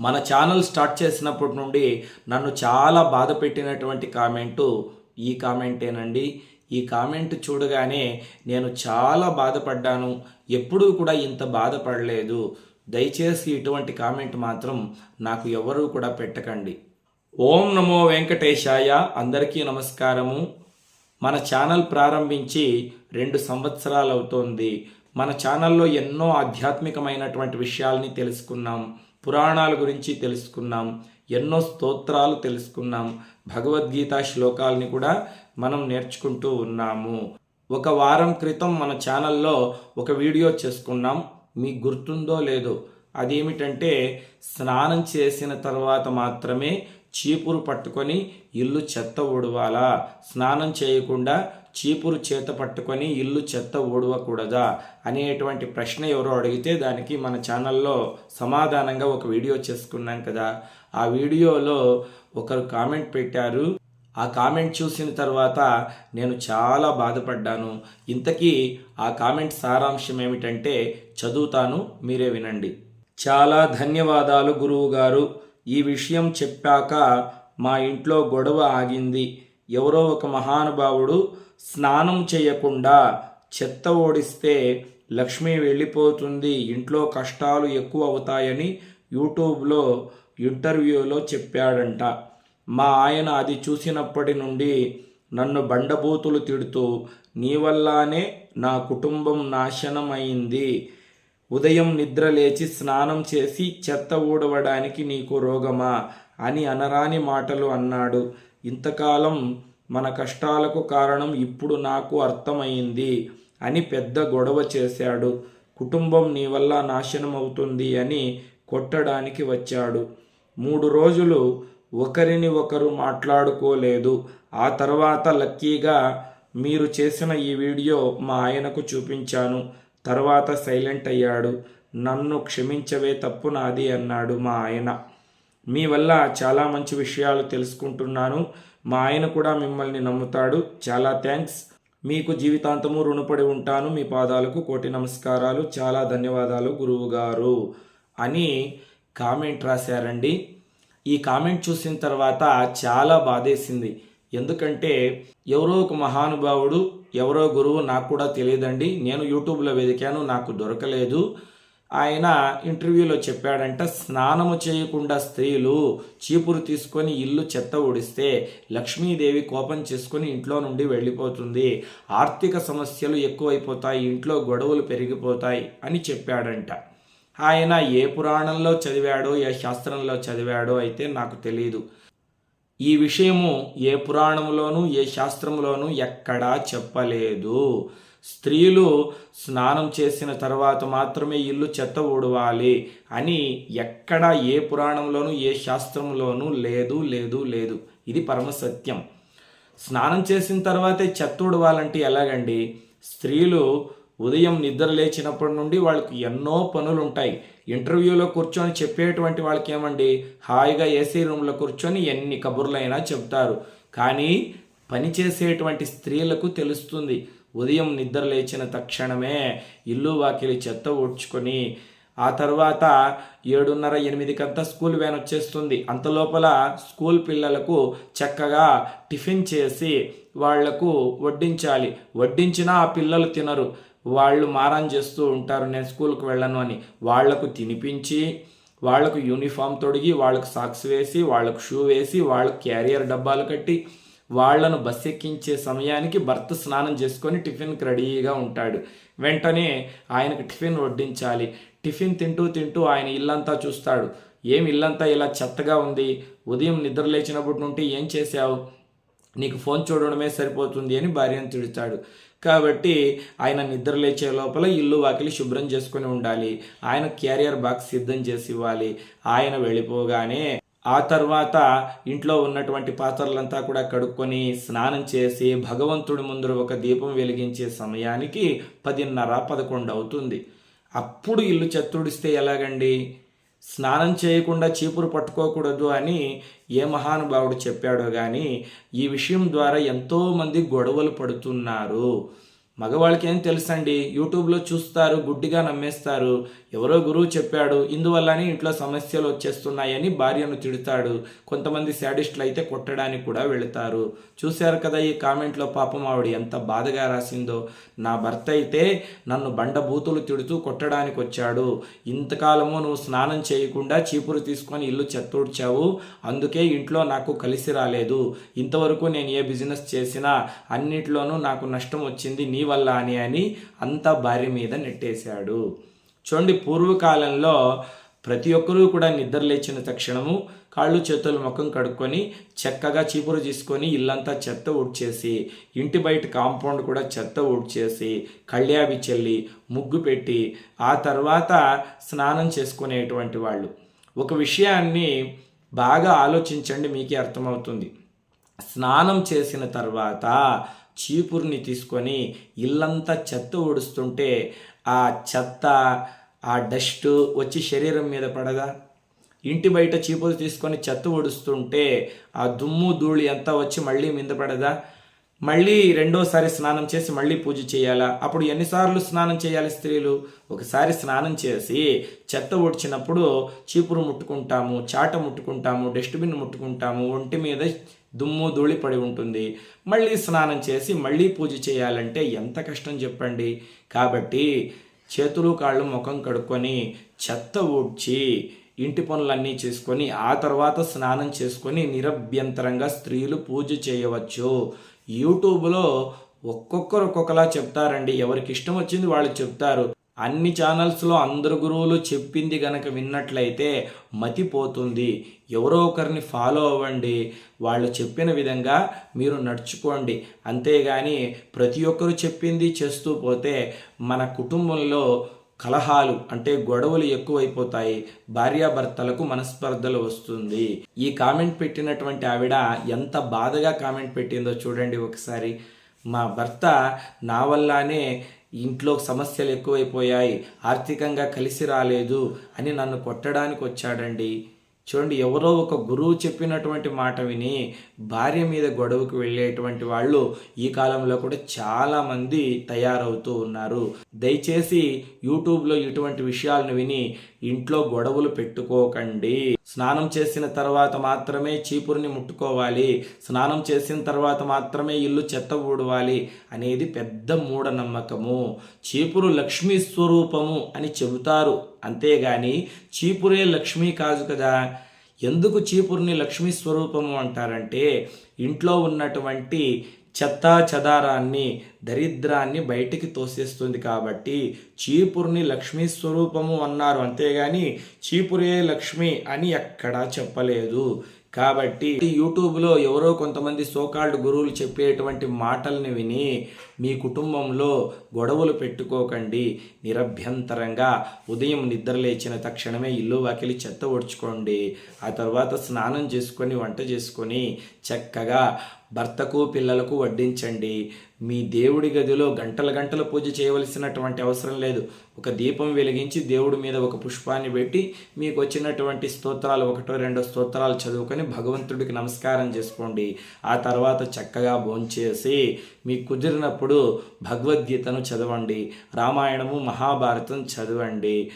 మన channel start చేసినప్పటి నుండి నన్ను చాలా బాధ పెట్టినటువంటి కామెంటు ఈ కామెంటేనండి. ఈ కామెంట్ చూడగానే నేను చాలా బాధపడ్డాను. ఎప్పుడూ కూడా ఇంత బాధపడలేదు. దయచేసి ఇటువంటి కామెంట్ మాత్రం నాకు ఎవరూ కూడా పెట్టకండి. ఓం నమో వెంకటేశాయ. అందరికీ నమస్కారము. మన ఛానల్ ప్రారంభించి రెండు సంవత్సరాలు అవుతోంది మన ఛానల్లో ఎన్నో ఆధ్యాత్మికమైనటువంటి విషయాల్ని తెలుసుకున్నాం. పురాణాల గురించి తెలుసుకున్నాం ఎన్నో స్తోత్రాలు తెలుసుకున్నాం భగవద్గీత శ్లోకాలని కూడా మనం నేర్చుకుంటూ ఉన్నాము. ఒక వారం క్రితం మన ఛానల్లో ఒక వీడియో చేసుకున్నాం. మీకు గుర్తుందో లేదో అదేమిటంటే స్నానం చేసిన తర్వాత మాత్రమే చీపురు పట్టుకొని ఇల్లు చెత్త ఉడవాలా స్నానం చేయకుండా చీపురు చేత పట్టుకొని ఇల్లు చెత్త ఊడవకూడదా అనేటువంటి ప్రశ్న ఎవరో అడిగితే దానికి మన ఛానల్లో సమాధానంగా ఒక వీడియో చేసుకున్నాం కదా. ఆ వీడియోలో ఒకరు కామెంట్ పెట్టారు. ఆ కామెంట్ చూసిన తర్వాత నేను చాలా బాధపడ్డాను. ఇంతకీ ఆ కామెంట్ సారాంశం ఏమిటంటే చదువుతాను మీరే వినండి. చాలా ధన్యవాదాలు గురువు గారు ఈ విషయం చెప్పాక మా ఇంట్లో గొడవ ఆగింది. ఎవరో ఒక మహానుభావుడు స్నానం చేయకుండా చెత్త ఓడిస్తే లక్ష్మి వెళ్ళిపోతుంది. ఇంట్లో కష్టాలు ఎక్కువ అవుతాయని యూట్యూబ్లో ఇంటర్వ్యూలో చెప్పాడంట. మా ఆయన అది చూసినప్పటి నుండి నన్ను బండబూతులు తిడుతూ నీ వల్లానే నా కుటుంబం నాశనం అయింది ఉదయం నిద్ర లేచి స్నానం చేసి చెత్త ఊడవడానికి నీకు రోగమా? అని అనరాని మాటలు అన్నాడు. ఇంతకాలం మన కష్టాలకు కారణం ఇప్పుడు నాకు అర్థమైంది అని పెద్ద గొడవ చేశాడు. కుటుంబం నీ వల్ల నాశనం అవుతుంది అని కొట్టడానికి వచ్చాడు. మూడు రోజులు ఒకరిని ఒకరు మాట్లాడుకోలేదు. ఆ తర్వాత లక్కీగా మీరు చేసిన ఈ వీడియో మా ఆయనకు చూపించాను. తర్వాత సైలెంట్ అయ్యాడు. నన్ను క్షమించవే తప్పు నాది అన్నాడు మా ఆయన. మీ వల్ల చాలా మంచి విషయాలు తెలుసుకుంటున్నాను. మా ఆయన కూడా మిమ్మల్ని నమ్ముతాడు. చాలా థ్యాంక్స్. మీకు జీవితాంతము రుణపడి ఉంటాను. మీ పాదాలకు కోటి నమస్కారాలు. చాలా ధన్యవాదాలు గురువు గారు. అని కామెంట్ రాశారండి. ఈ కామెంట్ చూసిన తర్వాత చాలా బాధేసింది. ఎందుకంటే ఎవరో ఒక మహానుభావుడు ఎవరో గురువు నాకు కూడా తెలియదండి. నేను యూట్యూబ్లో వెతికాను నాకు దొరకలేదు. ఆయన ఇంటర్వ్యూలో చెప్పాడంట స్నానము చేయకుండా స్త్రీలు చీపురు తీసుకొని ఇల్లు చెత్త ఊడిస్తే లక్ష్మీదేవి కోపం చేసుకొని ఇంట్లో నుండి వెళ్ళిపోతుంది. ఆర్థిక సమస్యలు ఎక్కువైపోతాయి ఇంట్లో గొడవలు పెరిగిపోతాయి అని చెప్పాడంట. ఆయన ఏ పురాణంలో చదివాడో ఏ శాస్త్రంలో చదివాడో అయితే నాకు తెలియదు ఈ విషయము ఏ పురాణంలోనూ ఏ శాస్త్రంలోనూ ఎక్కడా చెప్పలేదు. స్త్రీలు స్నానం చేసిన తర్వాత మాత్రమే ఇల్లు చెత్త ఊడవాలి అని ఎక్కడ ఏ పురాణంలోనూ ఏ శాస్త్రంలోనూ లేదు లేదు లేదు. ఇది పరమసత్యం. స్నానం చేసిన తర్వాతే చెత్త ఊడవాలంటే ఎలాగండి? స్త్రీలు ఉదయం నిద్ర లేచినప్పటి నుండి వాళ్ళకి ఎన్నో పనులు ఉంటాయి ఇంటర్వ్యూలో కూర్చొని చెప్పేటువంటి వాళ్ళకి ఏమండి హాయిగా ఏసీ రూమ్లో కూర్చొని ఎన్ని కబుర్లైనా చెప్తారు కానీ పనిచేసేటువంటి స్త్రీలకు తెలుస్తుంది. ఉదయం నిద్ర లేచిన తక్షణమే ఇల్లు వాకిలి చెత్త ఊడ్చుకొని ఆ తర్వాత ఏడున్నర ఎనిమిదికంతా స్కూల్ వ్యాన్ వచ్చేస్తుంది. అంతలోపల స్కూల్ పిల్లలకు చక్కగా టిఫిన్ చేసి వాళ్ళకు వడ్డించాలి. వడ్డించినా ఆ పిల్లలు తినరు. వాళ్ళు మారం చేస్తూ ఉంటారు నేను స్కూల్కి వెళ్ళను అని వాళ్ళకు తినిపించి వాళ్ళకు యూనిఫామ్ తొడిగి వాళ్ళకు సాక్స్ వేసి వాళ్ళకు షూ వేసి వాళ్ళకు క్యారియర్ డబ్బాలు కట్టి వాళ్ళను బస్ ఎక్కించే సమయానికి భర్త స్నానం చేసుకొని టిఫిన్కి రెడీగా ఉంటాడు. వెంటనే ఆయనకు టిఫిన్ వడ్డించాలి. టిఫిన్ తింటూ తింటూ ఆయన ఇల్లంతా చూస్తాడు. ఏం ఇల్లంతా ఇలా చెత్తగా ఉంది? ఉదయం నిద్ర లేచినప్పటి నుండి ఏం చేశావు? నీకు ఫోన్ చూడడమే సరిపోతుంది అని భార్యను తిడతాడు. కాబట్టి ఆయన నిద్ర లేచే లోపల ఇల్లు వాకిలి శుభ్రం చేసుకొని ఉండాలి. ఆయన క్యారియర్ బాక్స్ సిద్ధం చేసి ఇవ్వాలి. ఆయన వెళ్ళిపోగానే ఆ తర్వాత ఇంట్లో ఉన్నటువంటి పాత్రలంతా కూడా కడుక్కొని స్నానం చేసి భగవంతుడి ముందర ఒక దీపం వెలిగించే సమయానికి పదిన్నర పదకొండు అవుతుంది. అప్పుడు ఇల్లు చెత్తుడిస్తే ఎలాగండి? స్నానం చేయకుండా చీపురు పట్టుకోకూడదు అని ఏ మహానుభావుడు చెప్పాడో కానీ ఈ విషయం ద్వారా ఎంతోమంది గొడవలు పడుతున్నారు. మగవాళ్ళకి ఏం తెలుసండి? యూట్యూబ్లో చూస్తారు గుడ్డిగా నమ్మేస్తారు. ఎవరో గురువు చెప్పాడు ఇందువల్లనే ఇంట్లో సమస్యలు వచ్చేస్తున్నాయని భార్యను తిడతాడు. కొంతమంది శాడిస్టులు అయితే కొట్టడానికి కూడా వెళతారు. చూశారు కదా ఈ కామెంట్లో పాపం ఆవిడ ఎంత బాధగా రాసిందో. నా భర్త అయితే నన్ను బండబూతులు తిడుతూ కొట్టడానికి వచ్చాడు. ఇంతకాలము నువ్వు స్నానం చేయకుండా చీపురు తీసుకొని ఇల్లు చెత్తూడ్చావు. అందుకే ఇంట్లో నాకు కలిసి రాలేదు. ఇంతవరకు నేను ఏ బిజినెస్ చేసినా అన్నిట్లోనూ నాకు నష్టం వచ్చింది నీ వల్ల అని అని అంతా భార్య మీద నెట్టేశాడు. చూడండి పూర్వకాలంలో ప్రతి ఒక్కరూ కూడా నిద్ర లేచిన తక్షణము కాళ్ళు చేతులు ముఖం కడుక్కొని చక్కగా చీపురు తీసుకొని ఇల్లంతా చెత్త ఊడ్చేసి ఇంటి బయట కాంపౌండ్ కూడా చెత్త ఊడ్చేసి కళ్యాభి చెల్లి ముగ్గు పెట్టి ఆ తర్వాత స్నానం చేసుకునేటువంటి వాళ్ళు. ఒక విషయాన్ని బాగా ఆలోచించండి మీకే అర్థమవుతుంది. స్నానం చేసిన తర్వాత చీపురుని తీసుకొని ఇల్లంతా చెత్త ఊడుస్తుంటే ఆ చెత్త ఆ డస్ట్ వచ్చి శరీరం మీద పడదా ఇంటి బయట చీపురు తీసుకొని చెత్త ఊడుస్తుంటే ఆ దుమ్ము ధూళి అంతా వచ్చి మళ్ళీ మీద పడదా మళ్ళీ రెండోసారి స్నానం చేసి మళ్ళీ పూజ చేయాలా? అప్పుడు ఎన్నిసార్లు స్నానం చేయాలి స్త్రీలు? ఒకసారి స్నానం చేసి చెత్త ఊడ్చినప్పుడు చీపురు ముట్టుకుంటాము చాట ముట్టుకుంటాము డస్ట్బిన్ ముట్టుకుంటాము ఒంటి మీద దుమ్ము ధూళి పడి ఉంటుంది. మళ్ళీ స్నానం చేసి మళ్ళీ పూజ చేయాలంటే ఎంత కష్టం చెప్పండి? కాబట్టి చేతులు కాళ్ళు ముఖం కడుక్కొని చెత్త ఊడ్చి ఇంటి పనులన్నీ చేసుకొని ఆ తర్వాత స్నానం చేసుకొని నిరభ్యంతరంగా స్త్రీలు పూజ చేయవచ్చు. యూట్యూబ్లో ఒక్కొక్కరు ఒక్కొక్కలా చెప్తారండి. ఎవరికి ఇష్టం వచ్చింది వాళ్ళు చెప్తారు. అన్ని ఛానల్స్లో అందరు గురువులు చెప్పింది కనుక విన్నట్లయితే మతిపోతుంది. ఎవరో ఒకరిని ఫాలో అవ్వండి. వాళ్ళు చెప్పిన విధంగా మీరు నడుచుకోండి. అంతేగాని ప్రతి ఒక్కరు చెప్పింది చేస్తూ పోతే మన కుటుంబంలో కలహాలు అంటే గొడవలు ఎక్కువైపోతాయి. భార్యాభర్తలకు మనస్పర్ధలు వస్తుంది. ఈ కామెంట్ పెట్టినటువంటి ఆవిడ ఎంత బాధగా కామెంట్ పెట్టిందో చూడండి ఒకసారి. మా భర్త నా వల్లనే ఇంట్లో సమస్యలు ఎక్కువైపోయాయి. ఆర్థికంగా కలిసి రాలేదు అని నన్ను కొట్టడానికి వచ్చాడండి చూడండి ఎవరో ఒక గురువు చెప్పినటువంటి మాట విని భార్య మీద గొడవకు వెళ్ళేటువంటి వాళ్ళు ఈ కాలంలో కూడా చాలామంది తయారవుతూ ఉన్నారు. దయచేసి యూట్యూబ్లో ఇటువంటి విషయాలను విని ఇంట్లో గొడవలు పెట్టుకోకండి. స్నానం చేసిన తర్వాత మాత్రమే చీపురుని ముట్టుకోవాలి. స్నానం చేసిన తర్వాత మాత్రమే ఇల్లు చెత్త ఊడవాలి అనేది పెద్ద మూఢనమ్మకము. చీపురు లక్ష్మీ స్వరూపము అని చెబుతారు. అంతేగాని చీపురే లక్ష్మీ కాదు కదా. ఎందుకు చీపురిని లక్ష్మీ స్వరూపము అంటారంటే ఇంట్లో ఉన్నటువంటి చెత్తా చెదారాన్ని దరిద్రాన్ని బయటికి తోసేస్తుంది కాబట్టి చీపుర్ని లక్ష్మీ స్వరూపము అన్నారు. అంతేగాని చీపురే లక్ష్మి అని ఎక్కడా చెప్పలేదు. కాబట్టి యూట్యూబ్లో ఎవరో కొంతమంది సోకాల్డ్ గురువులు చెప్పేటువంటి మాటల్ని విని మీ కుటుంబంలో గొడవలు పెట్టుకోకండి. నిరభ్యంతరంగా ఉదయం నిద్ర లేచిన తక్షణమే ఇల్లు వాకిలి చెత్త ఒడ్చుకోండి. ఆ తర్వాత స్నానం చేసుకొని వంట చేసుకొని చక్కగా భర్తకు పిల్లలకు వడ్డించండి. మీ దేవుడి గదిలో గంటల గంటల పూజ చేయవలసినటువంటి అవసరం లేదు. ఒక దీపం వెలిగించి దేవుడి మీద ఒక పుష్పాన్ని పెట్టి మీకు వచ్చినటువంటి స్తోత్రాలు ఒకటో రెండో స్తోత్రాలు చదువుకొని భగవంతుడికి నమస్కారం చేసుకోండి. ఆ తర్వాత చక్కగా భోంచేసి మీకు కుదిరినప్పుడు భగవద్గీతను చదవండి. రామాయణము మహాభారతం చదవండి.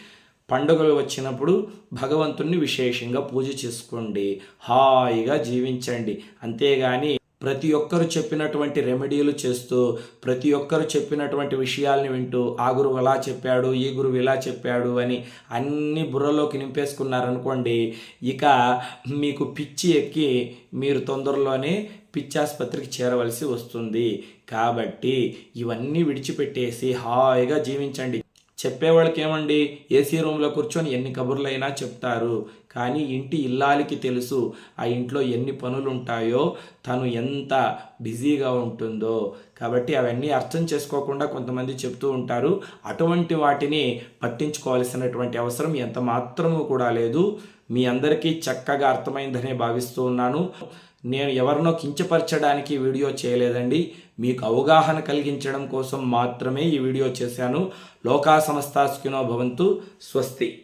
పండుగలు వచ్చినప్పుడు భగవంతుణ్ణి విశేషంగా పూజ చేసుకోండి. హాయిగా జీవించండి. అంతేగాని ప్రతి ఒక్కరు చెప్పినటువంటి రెమెడీలు చేస్తూ ప్రతి ఒక్కరు చెప్పినటువంటి విషయాల్ని వింటూ ఆ గురువు అలా చెప్పాడు ఈ గురువు ఇలా చెప్పాడు అని అన్ని బుర్రలోకి నింపేసుకున్నారనుకోండి ఇక మీకు పిచ్చి ఎక్కి మీరు తొందరలోనే పిచ్చాసుపత్రికి చేరవలసి వస్తుంది. కాబట్టి ఇవన్నీ విడిచిపెట్టేసి హాయిగా జీవించండి. చెప్పేవాళ్ళకి ఏమండి ఏసీ రూమ్లో కూర్చొని ఎన్ని కబుర్లైనా చెప్తారు. కానీ ఇంటి ఇల్లాలికి తెలుసు ఆ ఇంట్లో ఎన్ని పనులు ఉంటాయో తను ఎంత బిజీగా ఉంటుందో. కాబట్టి అవన్నీ అర్థం చేసుకోకుండా కొంతమంది చెప్తూ ఉంటారు. అటువంటి వాటిని పట్టించుకోవాల్సినటువంటి అవసరం ఎంత మాత్రము కూడా లేదు. మీ అందరికీ చక్కగా అర్థమైందనే భావిస్తూ ఉన్నాను. నేను ఎవరినో కించపరచడానికి వీడియో చేయలేదండి. మీకు అవగాహన కలిగించడం కోసం మాత్రమే ఈ వీడియో చేశాను. లోకా సంస్థాస్కినో భవంతు. స్వస్తి.